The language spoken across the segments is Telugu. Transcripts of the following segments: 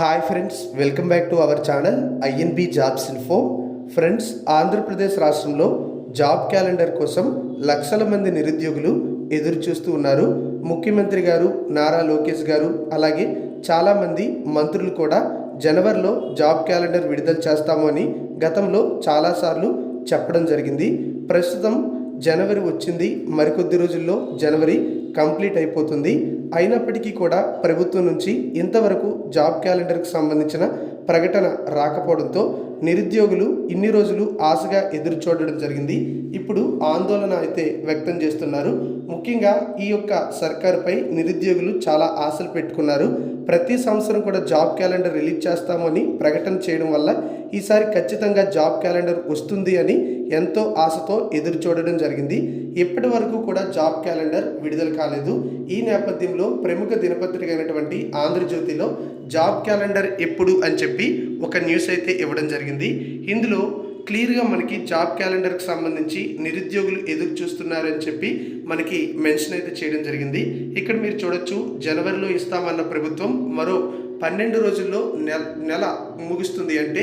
Hi friends welcome back to our channel INB jobs info friends Andhra Pradesh రాష్ట్రంలో జాబ్ క్యాలెండర్ కోసం లక్షల మంది నిరుద్యోగులు ఎదురు చూస్తూ ఉన్నారు. ముఖ్యమంత్రి గారు నారా లోకేష్ గారు అలాగే చాలామంది మంత్రులు కూడా జనవరిలో జాబ్ క్యాలెండర్ విడుదల చేస్తాము అని గతంలో చాలాసార్లు చెప్పడం జరిగింది. ప్రస్తుతం జనవరి వచ్చింది. మరికొద్ది రోజుల్లో జనవరి కంప్లీట్ అయిపోతుంది. అయినప్పటికీ కూడా ప్రభుత్వం నుంచి ఇంతవరకు జాబ్ క్యాలెండర్కు సంబంధించిన ప్రకటన రాకపోవడంతో నిరుద్యోగులు ఇన్ని రోజులు ఆశగా ఎదురు చూడడం జరిగింది. ఇప్పుడు ఆందోళన అయితే వ్యక్తం చేస్తున్నారు. ముఖ్యంగా ఈ యొక్క సర్కారుపై నిరుద్యోగులు చాలా ఆశలు పెట్టుకున్నారు. ప్రతి సంవత్సరం కూడా జాబ్ క్యాలెండర్ రిలీజ్ చేస్తామని ప్రకటన చేయడం వల్ల ఈసారి ఖచ్చితంగా జాబ్ క్యాలెండర్ వస్తుంది అని ఎంతో ఆశతో ఎదురు చూడడం జరిగింది. ఇప్పటి వరకు కూడా జాబ్ క్యాలెండర్ విడుదల కాలేదు. ఈ నేపథ్యంలో ప్రముఖ దినపత్రిక అయినటువంటి ఆంధ్రజ్యోతిలో జాబ్ క్యాలెండర్ ఎప్పుడు అని చెప్పి ఒక న్యూస్ అయితే ఇవ్వడం జరిగింది. ఇందులో క్లియర్గా మనకి జాబ్ క్యాలెండర్కి సంబంధించి నిరుద్యోగులు ఎదురు చూస్తున్నారని చెప్పి మనకి మెన్షన్ అయితే చేయడం జరిగింది. ఇక్కడ మీరు చూడొచ్చు జనవరిలో ఇస్తామన్న ప్రభుత్వం మరో పన్నెండు రోజుల్లో నెల నెల ముగుస్తుంది. అంటే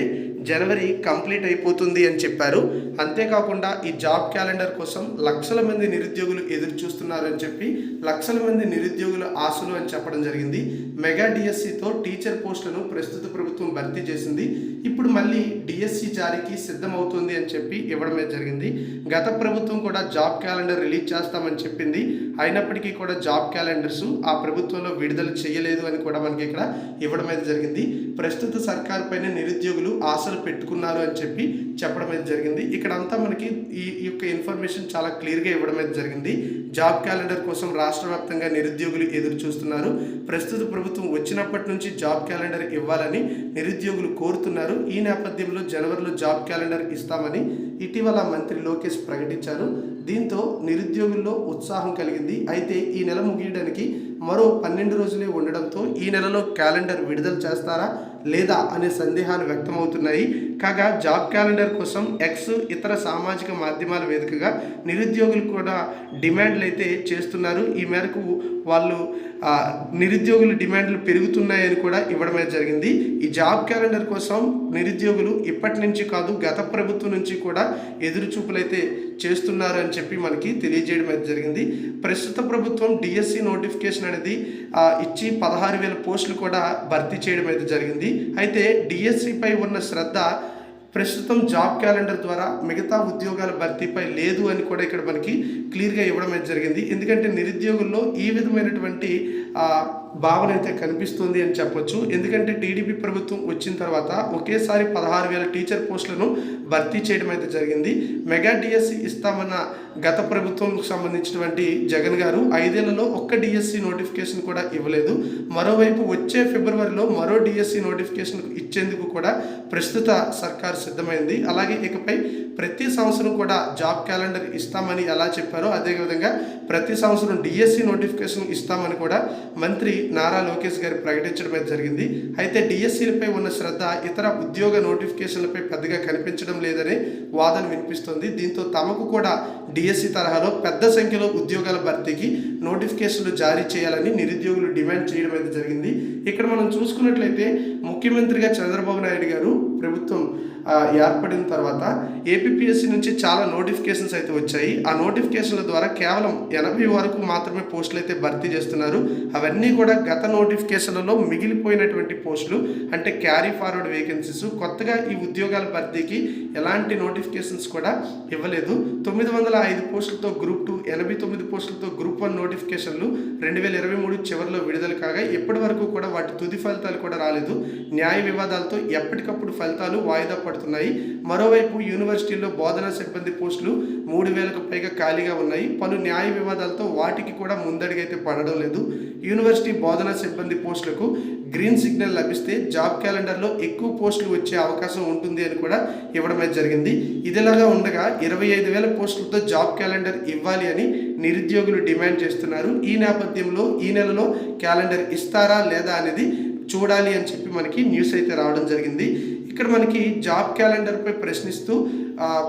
జనవరి కంప్లీట్ అయిపోతుంది అని చెప్పారు. అంతేకాకుండా ఈ జాబ్ క్యాలెండర్ కోసం లక్షల మంది నిరుద్యోగులు ఎదురు చూస్తున్నారని చెప్పి లక్షల మంది నిరుద్యోగుల ఆశలు అని చెప్పడం జరిగింది. మెగా డిఎస్సితో టీచర్ పోస్టులను ప్రస్తుత ప్రభుత్వం భర్తీ చేసింది. ఇప్పుడు మళ్ళీ డిఎస్సి జారీకి సిద్ధమవుతుంది అని చెప్పి ఇవ్వడమే జరిగింది. గత ప్రభుత్వం కూడా జాబ్ క్యాలెండర్ రిలీజ్ చేస్తామని చెప్పింది. అయినప్పటికీ కూడా జాబ్ క్యాలెండర్స్ ఆ ప్రభుత్వంలో విడుదల చేయలేదు అని కూడా మనకి ఇక్కడ ఇవ్వడం అయితే జరిగింది. ప్రస్తుత సర్కార్ పైన నిరుద్యోగులు ఆశలు పెట్టుకున్నారు అని చెప్పి చెప్పడం అయితే జరిగింది. ఇక్కడ అంతా మనకి ఈ ఈ యొక్క ఇన్ఫర్మేషన్ చాలా క్లియర్గా ఇవ్వడం అయితే జరిగింది. జాబ్ క్యాలెండర్ కోసం రాష్ట్ర వ్యాప్తంగా నిరుద్యోగులు ఎదురు చూస్తున్నారు. ప్రస్తుత ప్రభుత్వం వచ్చినప్పటి నుంచి జాబ్ క్యాలెండర్ ఇవ్వాలని నిరుద్యోగులు కోరుతున్నారు. ఈ నేపథ్యంలో జనవరిలో జాబ్ క్యాలెండర్ ఇస్తామని ఇటీవల మంత్రి లోకేష్ ప్రకటించారు. దీంతో నిరుద్యోగుల్లో ఉత్సాహం కలిగింది. అయితే ఈ నెల ముగియడానికి మరో పన్నెండు రోజులే ఉండడంతో ఈ నెలలో క్యాలెండర్ విడుదల చేస్తారా? లేదా అనే సందేహాలు వ్యక్తమవుతున్నాయి. కాగా జాబ్ క్యాలెండర్ కోసం ఎక్స్ ఇతర సామాజిక మాధ్యమాల వేదికగా నిరుద్యోగులు కూడా డిమాండ్లు అయితే చేస్తున్నారు. ఈ మేరకు వాళ్ళు నిరుద్యోగులు నిరుద్యోగుల డిమాండ్లు పెరుగుతున్నాయని కూడా ఇవ్వడమే జరిగింది. ఈ జాబ్ క్యాలెండర్ కోసం నిరుద్యోగులు ఇప్పటి నుంచి కాదు గత ప్రభుత్వం నుంచి కూడా ఎదురు చూపులైతే చేస్తున్నారు అని చెప్పి మనకి తెలియజేయడం అయితే జరిగింది. ప్రస్తుత ప్రభుత్వం డిఎస్సి నోటిఫికేషన్ అనేది ఇచ్చి పదహారు వేల పోస్టులు కూడా భర్తీ చేయడం అయితే జరిగింది. అయితే డిఎస్సిపై ఉన్న శ్రద్ధ ప్రస్తుతం జాబ్ క్యాలెండర్ ద్వారా మిగతా ఉద్యోగాల భర్తీపై లేదు అని కూడా ఇక్కడ మనకి క్లియర్గా ఇవ్వడం అయితే జరిగింది. ఎందుకంటే నిరుద్యోగుల్లో ఈ విధమైనటువంటి భావన అయితే కనిపిస్తుంది అని చెప్పొచ్చు. ఎందుకంటే టీడీపీ ప్రభుత్వం వచ్చిన తర్వాత ఒకేసారి పదహారు వేల టీచర్ పోస్టులను భర్తీ చేయడం అయితే జరిగింది. మెగా డిఎస్సి ఇస్తామన్న గత ప్రభుత్వంకు సంబంధించినటువంటి జగన్ గారు ఐదేళ్ళలో ఒక్క డిఎస్సి నోటిఫికేషన్ కూడా ఇవ్వలేదు. మరోవైపు వచ్చే ఫిబ్రవరిలో మరో డిఎస్సి నోటిఫికేషన్ ఇచ్చేందుకు కూడా ప్రస్తుత సర్కారు సిద్ధమైంది. అలాగే ఇకపై ప్రతి సంవత్సరం కూడా జాబ్ క్యాలెండర్ ఇస్తామని ఎలా చెప్పారో అదేవిధంగా ప్రతి సంవత్సరం డిఎస్సి నోటిఫికేషన్ ఇస్తామని కూడా మంత్రి నారా లోకేష్ గారు ప్రకటించడం అయితే జరిగింది అయితే డిఎస్సీలపై ఉన్న శ్రద్ధ ఇతర ఉద్యోగ నోటిఫికేషన్లపై పెద్దగా కనిపించడం లేదనే వాదన వినిపిస్తోంది. దీంతో తమకు కూడా డిఎస్సి తరహాలో పెద్ద సంఖ్యలో ఉద్యోగాల భర్తీకి నోటిఫికేషన్లు జారీ చేయాలని నిరుద్యోగులు డిమాండ్ చేయడం అయితే జరిగింది. ఇక్కడ మనం చూసుకున్నట్లయితే ముఖ్యమంత్రిగా చంద్రబాబు నాయుడు గారు ప్రభుత్వం ఏర్పడిన తర్వాత ఏపీఎస్సి నుంచి చాలా నోటిఫికేషన్స్ అయితే వచ్చాయి. ఆ నోటిఫికేషన్ల ద్వారా కేవలం ఎనభై వరకు మాత్రమే పోస్టులు అయితే భర్తీ చేస్తున్నారు. అవన్నీ కూడా గత నోటిఫికేషన్లలో మిగిలిపోయినటువంటి పోస్టులు అంటే క్యారీ ఫార్వర్డ్ వేకెన్సీస్ కొత్తగా ఈ ఉద్యోగాల భర్తీకి ఎలాంటి నోటిఫికేషన్స్ కూడా ఇవ్వలేదు. తొమ్మిది వందల ఐదు పోస్టులతో గ్రూప్ టూ ఎనభై తొమ్మిది పోస్టులతో గ్రూప్ వన్ నోటిఫికేషన్లు రెండు వేల ఇరవై మూడు చివరిలో విడుదల కాగా ఇప్పటి వరకు కూడా వాటి తుది ఫలితాలు కూడా రాలేదు. న్యాయ వివాదాలతో ఎప్పటికప్పుడు ఫలితాలు వాయిదా పడుతున్నాయి. మరోవైపు యూనివర్సిటీ యూనివర్సిటీల్లో బోధనా సిబ్బంది పోస్టులు మూడు వేలకు పైగా ఖాళీగా ఉన్నాయి. పలు న్యాయ వివాదాలతో వాటికి కూడా ముందడుగైతే పడడం లేదు. యూనివర్సిటీ బోధనా సిబ్బంది పోస్టులకు గ్రీన్ సిగ్నల్ లభిస్తే జాబ్ క్యాలెండర్లో ఎక్కువ పోస్టులు వచ్చే అవకాశం ఉంటుంది అని కూడా ఇవ్వడం జరిగింది. ఇదిలాగా ఉండగా ఇరవై ఐదు వేల పోస్టులతో జాబ్ క్యాలెండర్ ఇవ్వాలి అని నిరుద్యోగులు డిమాండ్ చేస్తున్నారు. ఈ నేపథ్యంలో ఈ నెలలో క్యాలెండర్ ఇస్తారా లేదా అనేది చూడాలి అని చెప్పి మనకి న్యూస్ అయితే రావడం జరిగింది. ఇక్కడ మనకి జాబ్ క్యాలెండర్పై ప్రశ్నిస్తూ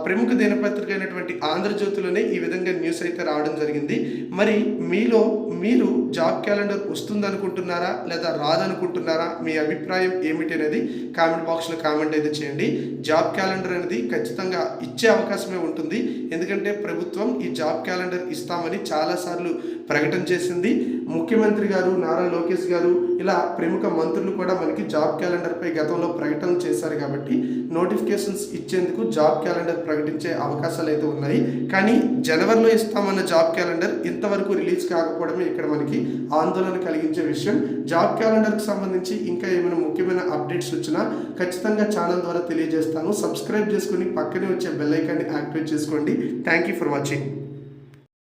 ప్రముఖ దినపత్రిక అయినటువంటి ఆంధ్రజ్యోతిలోనే ఈ విధంగా న్యూస్ అయితే రావడం జరిగింది. మరి మీలో మీరు జాబ్ క్యాలెండర్ వస్తుందనుకుంటున్నారా లేదా రాదనుకుంటున్నారా మీ అభిప్రాయం ఏమిటి అనేది కామెంట్ బాక్స్లో కామెంట్ అయితే చేయండి. జాబ్ క్యాలెండర్ అనేది ఖచ్చితంగా ఇచ్చే అవకాశమే ఉంటుంది. ఎందుకంటే ప్రభుత్వం ఈ జాబ్ క్యాలెండర్ ఇస్తామని చాలాసార్లు ప్రకటన చేసింది. ముఖ్యమంత్రి గారు నారా లోకేష్ గారు ఇలా ప్రముఖ మంత్రులు కూడా మనకి జాబ్ క్యాలెండర్పై గతంలో ప్రకటన చేశారు కాబట్టి నోటిఫికేషన్స్ ఇచ్చేందుకు జాబ్ క్యాలెండర్ ప్రకటించే అవకాశాలు అయితే ఉన్నాయి. కానీ జనవరిలో ఇస్తామన్న జాబ్ క్యాలెండర్ ఇంతవరకు రిలీజ్ కాకపోవడమే ఇక్కడ మనకి మనకి ఆందోళన కలిగించే విషయం. జాబ్ క్యాలెండర్కి సంబంధించి ఇంకా ఏమైనా ముఖ్యమైన అప్డేట్స్ వచ్చినా ఖచ్చితంగా ఛానల్ ద్వారా తెలియజేస్తాను. సబ్స్క్రైబ్ చేసుకుని పక్కనే వచ్చే బెల్ ఐకాన్ని యాక్టివేట్ చేసుకోండి. Thank you for watching.